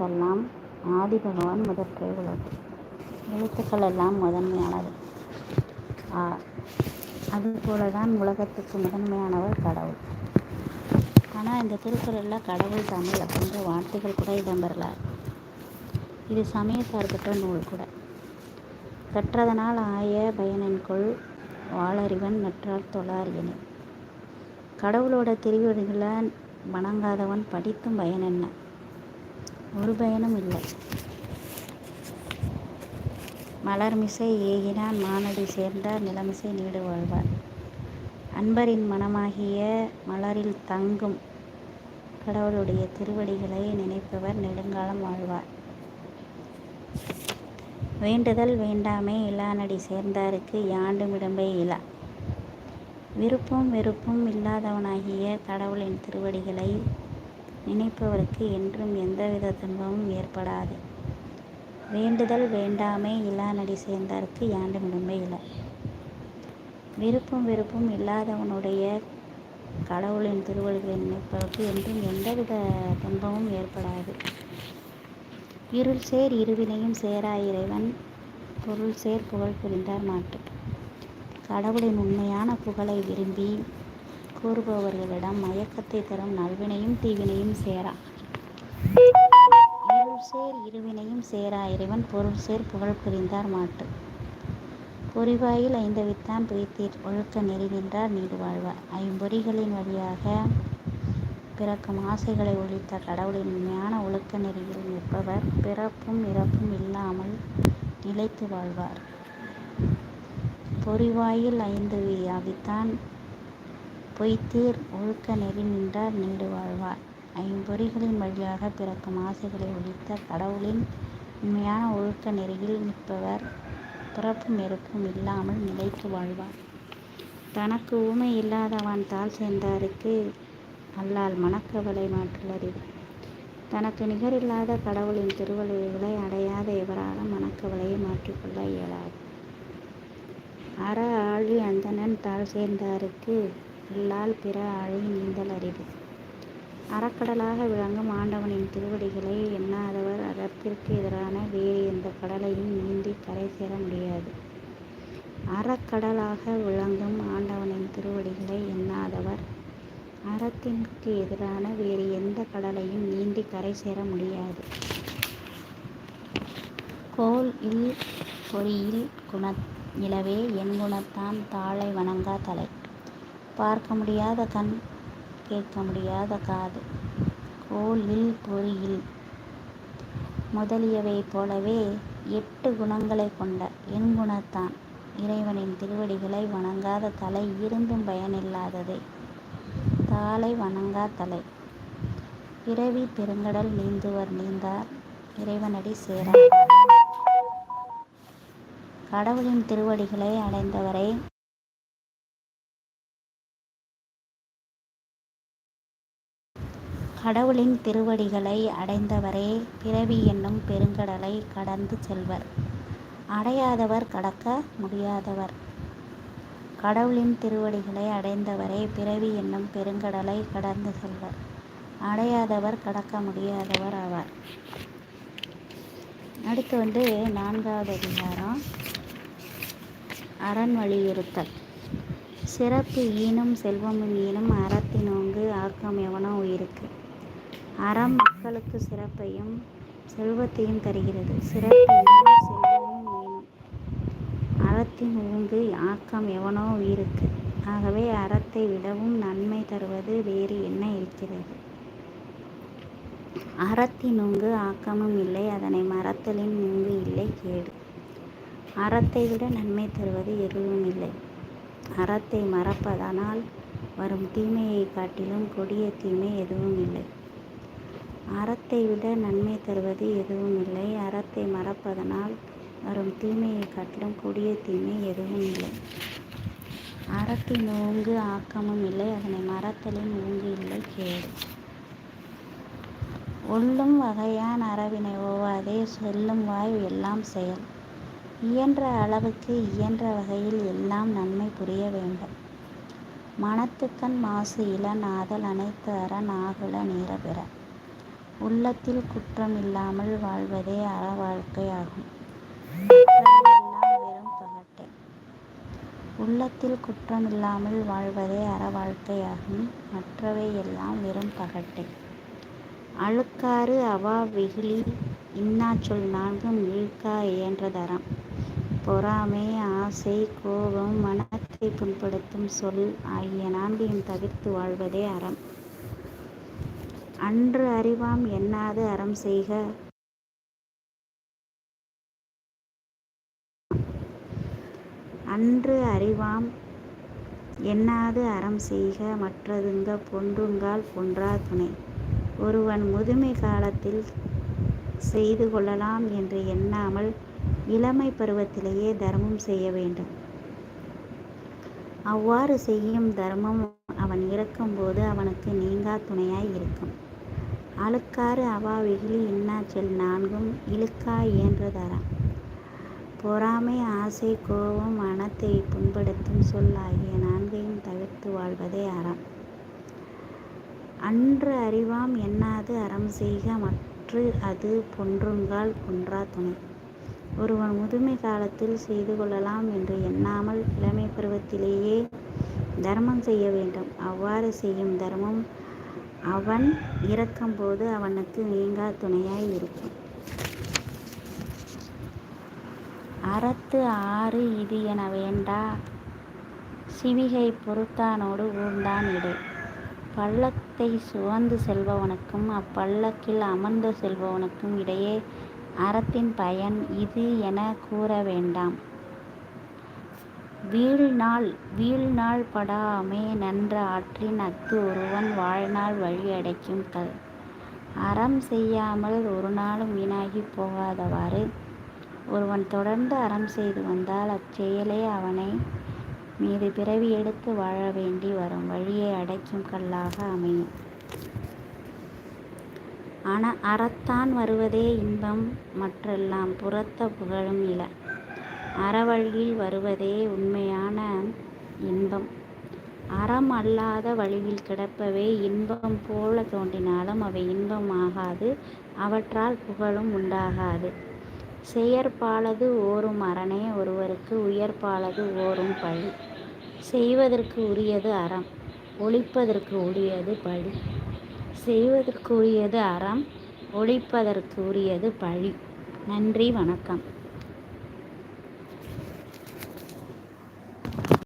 எழுத்தெல்லாம் ஆதிபகவான் முதற்றே உலகு எழுத்துக்கள் எல்லாம் முதன்மையானது. ஆ அதுபோல தான் உலகத்துக்கு முதன்மையானவர் கடவுள். ஆனால் இந்த திருக்குறளில் கடவுள் தமிழ் அப்படின்ற வார்த்தைகள் கூட இடம்பெறல. இது சமய சார்பற்ற நூல் கூட. கற்றதனால் ஆய பயனென்கொள் வாளறிவன் நற்றால் தொழாரியனே கடவுளோட திருவடிகளை வணங்காதவன் படித்தும் பயன் என்ன ஒரு பயனும் இல்லை. மலர்மிசை ஏகினான் மானடி சேர்ந்தார் நிலமிசை நீடு வாழ்வார் அன்பரின் மனமாகிய மலரில் தங்கும் கடவுளுடைய திருவடிகளை நினைப்பவர் நெடுங்காலம் வாழ்வார். வேண்டுதல் வேண்டாமே இலானடி சேர்ந்தாருக்கு யாண்டுமிடம்பை இலா விருப்பம் வெறுப்பும் இல்லாதவனாகிய கடவுளின் திருவடிகளை நினைப்பவருக்கு என்றும் எந்தவித துன்பமும் ஏற்படாது. வேண்டுதல் வேண்டாமே இலானடி சேர்ந்தாருக்கு யாண்டுமிடம்பை இல்லை. விருப்பம் வெறுப்பும் இல்லாதவனுடைய கடவுளின் திருவடிகளை நினைப்பவருக்கு என்றும் எந்தவித துன்பமும் ஏற்படாது. இருள் சேர் இருவினையும் சேரா இறைவன் பொருள் சேர் புகழ் புரிந்தார் மாட்டு. கடவுளின் உண்மையான புகழை விரும்பி கூறுபவர்களிடம் மயக்கத்தை தரும் நல்வினையும் தீவினையும் சேரா. இருள் சேர் இருவினையும் சேரா இறைவன் பொருள் சேர் புகழ் புரிந்தார் மாட்டு. பொறிவாயில் ஐந்தவித்தான் பிரித்தீர் ஒழுக்க நெறி நின்றார் நீடு வாழ்வார் ஐம்பொறிகளின் வழியாக பிறக்கும் ஆசைகளை ஒழித்த கடவுளின் உண்மையான ஒழுக்க நெறியில் நிற்பவர். பிறப்பும் இறப்பும் இல்லாமல் நிலைத்து வாழ்வார். பொறிவாயில் ஐந்து அவித்தான் பொய்த்தீர் ஒழுக்க நெறி நின்றார் நீடு வாழ்வார். ஐம்பொறிகளின் வழியாக பிறக்கும் ஆசைகளை ஒழித்த கடவுளின் உண்மையான ஒழுக்க நெறியில் நிற்பவர் பிறப்பும் இறப்பும் இல்லாமல் நிலைத்து வாழ்வார். தனக்கு ஊமை இல்லாதவன் தாள் சேர்ந்தாருக்கு அல்லால் மனக்கவலை மாற்றுள்ளது தனக்கு நிகரில்லாத கடவுளின் திருவள்ளுவர்களை அடையாத எவராலும் மனக்கவலையை மாற்றிக்கொள்ள இயலாது. அற ஆழி அந்தணன் தாழ் சேர்ந்தாருக்கு உள்ளால் பிற ஆழி நீந்தல் அறிவு. அறக்கடலாக விளங்கும் ஆண்டவனின் திருவடிகளை எண்ணாதவர் அறத்திற்கு எதிரான வேறு எந்த கடலையும் நீந்தி கரை சேர முடியாது. அறக்கடலாக விளங்கும் ஆண்டவனின் திருவடிகளை எண்ணாதவர் அறத்திற்கு எதிரான வேறு எந்த கடலையும் நீந்தி கரை சேர முடியாது. கோல் இல் பொறியில் குண நிலவே என் குணத்தான் தாளை வணங்கா தலை. பார்க்க முடியாத கண் கேட்க முடியாத காது. கோலில் பொறியில். முதலியவை போலவே எட்டு குணங்களை கொண்ட என் குணத்தான் இறைவனின் திருவடிகளை வணங்காத தலை இருந்தும் பயனில்லாததே. தாளை வணங்கா தலை. பிறவி பெருங்கடல் நீந்துவர் நீந்தார். இறைவனடி சேர. கடவுளின் திருவடிகளை அடைந்தவரை கடவுளின் திருவடிகளை அடைந்தவரே பிறவி என்னும் பெருங்கடலை கடந்து செல்வர். அடையாதவர் கடக்க முடியாதவர். கடவுளின் திருவடிகளை அடைந்தவரே பிறவி என்னும் பெருங்கடலை கடந்து செல்வர். அடையாதவர் கடக்க முடியாதவர் ஆவார். அடுத்து வந்து நான்காவது அதிகாரம். அரண் வலியுறுத்தல். சிறப்பு ஈனும் செல்வமும் ஈனும் அறத்தினோங்கு ஆக்கம் எவனோ உயிருக்கு. அறம் மக்களுக்கு சிறப்பையும் செல்வத்தையும் தருகிறது. சிறப்பு செல்வமும் வேணும் அறத்தின் ஊங்கு ஆக்கம் எவனோ உயிருக்கு. ஆகவே அறத்தை விடவும் நன்மை தருவது வேறு என்ன இருக்கிறது? அறத்தின் உங்கு ஆக்கமும் இல்லை. அதனை மறத்தலின் நுங்கு இல்லை கேடு. அறத்தை விட நன்மை தருவது எதுவும் இல்லை. அறத்தை மறப்பதனால் வரும் தீமையை காட்டிலும் கொடிய தீமை எதுவும் இல்லை. அறத்தை விட நன்மை தருவது எதுவும் இல்லை. அறத்தை மறப்பதனால் வரும் தீமையை காட்டிலும் கொடிய தீமை எதுவும் இல்லை. அறத்தின் ஓங்கு ஆக்கமும் இல்லை. அதனை மறத்தலின் ஓங்கு இல்லை கேடு. ஒல்லும் வகையான் அறவினை ஓவாதே. சொல்லும் வாய் எல்லாம் செயல். இயன்ற அளவுக்கு இயன்ற வகையில் எல்லாம் நன்மை புரிய வேண்டும். மனத்துக்கண் மாசு இளன் ஆதல் அனைத்து அரண் ஆகுல நீர பெற உள்ளத்தில் குற்றம் இல்லாமல் வாழ்வதே அற வாழ்க்கை ஆகும் வெறும் பகட்டை உள்ளத்தில் குற்றம் இல்லாமல் வாழ்வதே அற வாழ்க்கையாகும். மற்றவை எல்லாம் வெறும் பகட்டை. அழுக்காறு அவா வெகுளி இன்னாச்சொல் நான்கும் இழுக்கா இயன்றதறம் பொறாமை ஆசை கோபம் மனத்தை புண்படுத்தும் சொல் ஆகிய நான்கையும் தவிர்த்து வாழ்வதே அறம். அன்று அறிவாம் எண்ணாது அறம் செய்க. அன்று அறிவாம் எண்ணாது அறம் செய்க. மற்றதுங்க பொன்றுங்கால் பொன்றா துணை. ஒருவன் முதுமை காலத்தில் செய்து கொள்ளலாம் என்று எண்ணாமல் இளமை பருவத்திலேயே தர்மம் செய்ய வேண்டும். அவ்வாறு செய்யும் தர்மம் அவன் இறக்கும்போது அவனுக்கு நீங்கா துணையாய் இருக்கும். அழுக்காறு அவா வெகுளி செல் நான்கும் இழுக்கா இயன்றதாராம் பொறாமை ஆசை கோபம் மனத்தை புண்படுத்தும் சொல் ஆகிய நான்கையும் தவிர்த்து வாழ்வதே அறம். அன்று அறிவாம் எண்ணாது அறம் செய்க மற்று அது பொன்றுங்கால் குன்றா துணை. ஒருவன் முதுமை காலத்தில் செய்து கொள்ளலாம் என்று எண்ணாமல் இளமை பருவத்திலேயே தர்மம் செய்ய வேண்டும். அவ்வாறு செய்யும் தர்மம் அவன் இறக்கும்போது அவனுக்கு நீங்கா துணையாய் இருக்கும். அறத்து ஆறு இது என வேண்டா சிவிகை பொறுத்தானோடு ஊர்ந்தான் இடை. பள்ளத்தை சுமந்து செல்பவனுக்கும் அப்பள்ளக்கில் அமர்ந்து செல்பவனுக்கும் இடையே அறத்தின் பயன் இது என கூற வேண்டாம். வீழ்நாள் வீழ்நாள் படாமே நன்ற ஆற்றின் அத்து ஒருவன் வாழ்நாள் வழி அடைக்கும் கல் அறம் செய்யாமல் ஒரு நாளும் வீணாகி போகாதவாறு. ஒருவன் தொடர்ந்து அறம் செய்து வந்தால் அச்செயலே அவனை மீது பிறவி எடுத்து வாழ வேண்டி வரும் வழியை அடைக்கும் கல்லாக அமையும். ஆனால் அறத்தான் வருவதே இன்பம் மற்றெல்லாம் புறத்த புகழும் இல்லை அறவழியில் வருவதே உண்மையான இன்பம். அறம் அல்லாத வழியில் கிடப்பவே இன்பம் போல தோன்றினாலும் அவை இன்பம் ஆகாது அவற்றால் புகழும் உண்டாகாது. செயற்பாலது ஓரும் அரணே ஒருவருக்கு உயர்பாலது ஓரும் பழி. செய்வதற்கு உரியது அறம் ஒழிப்பதற்கு உரியது பழி. செய்வதற்கு உரியது அறம் ஒழிப்பதற்கு உரியது பழி. நன்றி வணக்கம்.